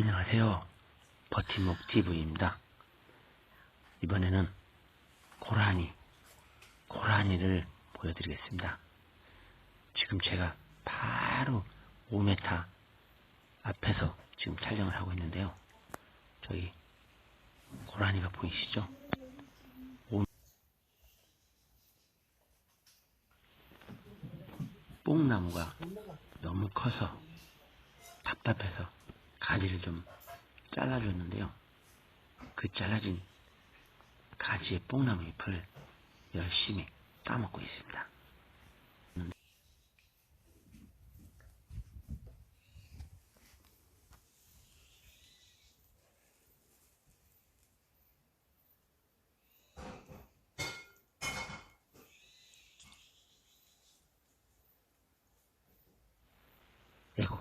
안녕하세요. 버팀목 TV입니다. 이번에는 고라니, 고라니를 보여드리겠습니다. 지금 제가 바로 5m 앞에서 지금 촬영을 하고 있는데요. 저희 고라니가 보이시죠? 오- 뽕나무가 너무 커서 답답해서 가지를 좀 잘라줬는데요. 그 잘라진 가지의 뽕나무 잎을 열심히 따먹고 있습니다. 에고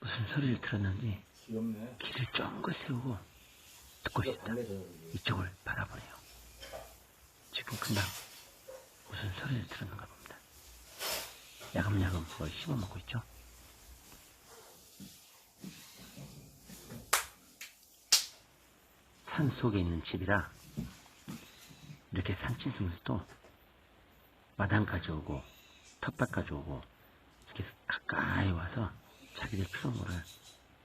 무슨 소리를 들었는지. 귀를 쫑긋 세우고 듣고 있다. 이쪽을 바라보네요. 지금 금방 무슨 소리를 들었는가 봅니다. 야금야금 뭘 씹어먹고 있죠? 산 속에 있는 집이라 이렇게 산짐승들도 마당까지 오고 텃밭까지 오고 이렇게 가까이 와서 자기들 필요한 거를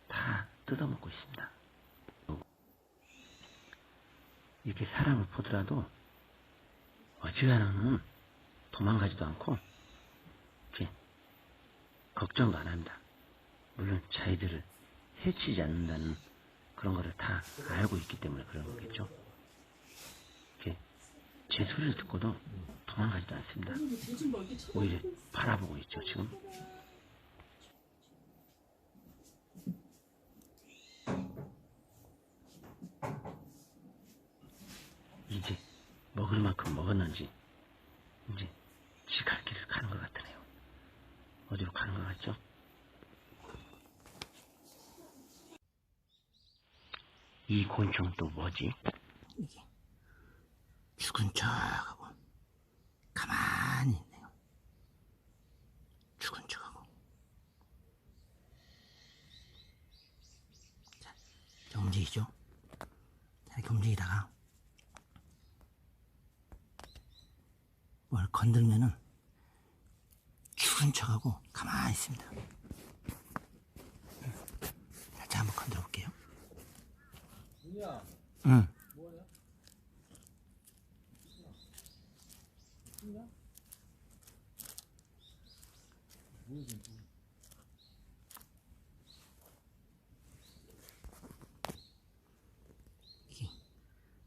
다 뜯어먹고 있습니다. 이렇게 사람을 보더라도 어지간하면 도망가지도 않고 이렇게 걱정도 안 합니다. 물론 자기들을 해치지 않는다는 그런 거를 다 알고 있기 때문에 그런 거겠죠. 이렇게 제 소리를 듣고도 도망가지도 않습니다. 오히려 바라보고 있죠, 지금. 이제 먹을 만큼 먹었는지 이제 지갈 길을 가는 것 같으네요. 어디로 가는 것 같죠? 이 곤충은 또 뭐지? 이게 죽은 척하고 가만히 있네요. 죽은 척하고. 자, 자 움직이죠. 자, 이렇게 움직이다가 뭘 건들면은 죽은 척하고 가만히 있습니다. 자, 한번 건드려 볼게요. 응.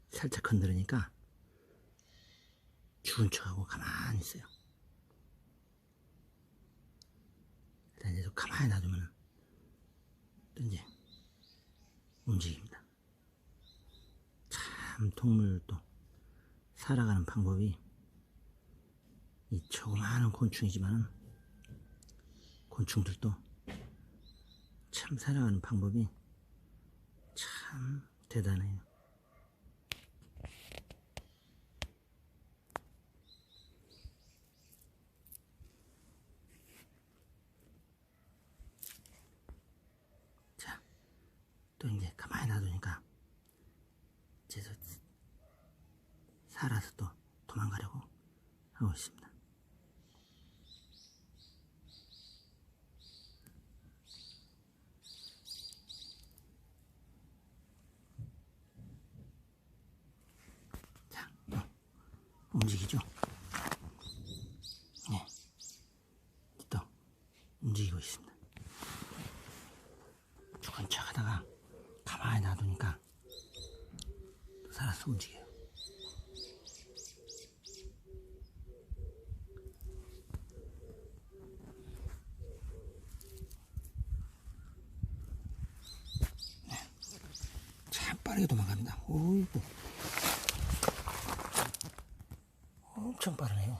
살짝 건드리니까 죽은 척하고 가만히 있어요. 일단 또 가만히 놔두면 또 이제 움직입니다. 참 동물도 살아가는 방법이 이 조그마한 곤충이지만은 곤충들도 참 살아가는 방법이 참 대단해요. 자, 또 이제 가만히 놔두니까 이제 또 살아서 또 도망가려고 하고 있습니다. 자, 또 움직이죠? 네. 또 움직이고 있습니다. 죽은 척 하다가 가만히 놔두니까 또 살아서 움직여요. 네. 참 빠르게 도망갑니다. 오이고. 엄청 빠르네요.